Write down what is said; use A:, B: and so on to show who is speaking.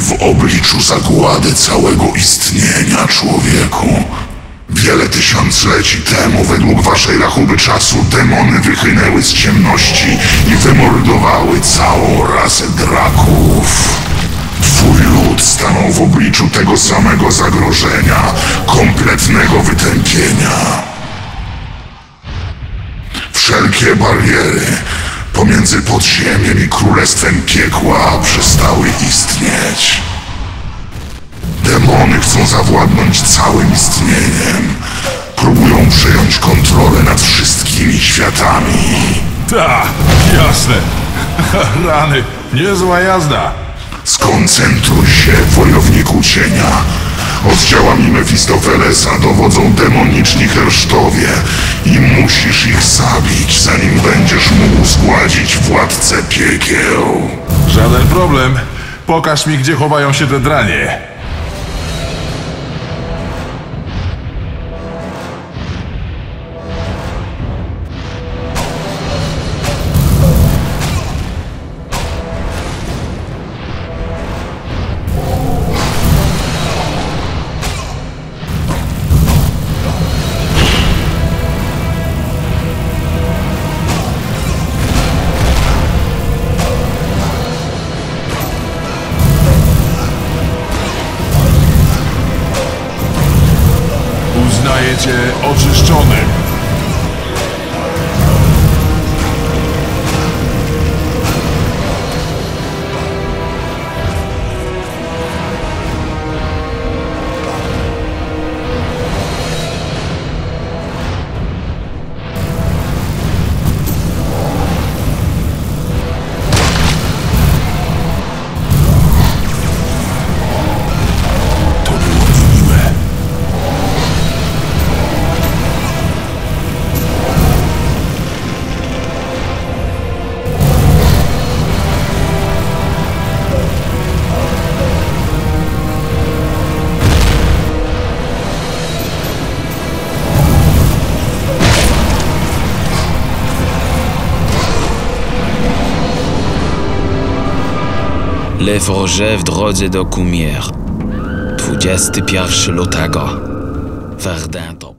A: w obliczu zagłady całego istnienia, człowieku. Wiele tysiącleci temu, według waszej rachuby czasu, demony wychynęły z ciemności i wymordowały całą rasę draków. Twój lud stanął w obliczu tego samego zagrożenia, kompletnego wytępienia. Wszelkie bariery pomiędzy podziemiem i królestwem piekła przestały istnieć. Demony chcą zawładnąć całym istnieniem. Próbują przejąć kontrolę nad wszystkimi światami.
B: Ta, jasne. Rany, niezła jazda.
A: Skoncentruj się, wojowniku cienia. Oddziałami Mefistofelesa dowodzą demoniczni hersztowie i musisz ich zabić, zanim zgładzić władcę piekieł.
B: Żaden problem. Pokaż mi, gdzie chowają się te dranie. Cię oczyszczonym.
C: Le wroże w drodze do Kumier. 21 lutego. Verdun.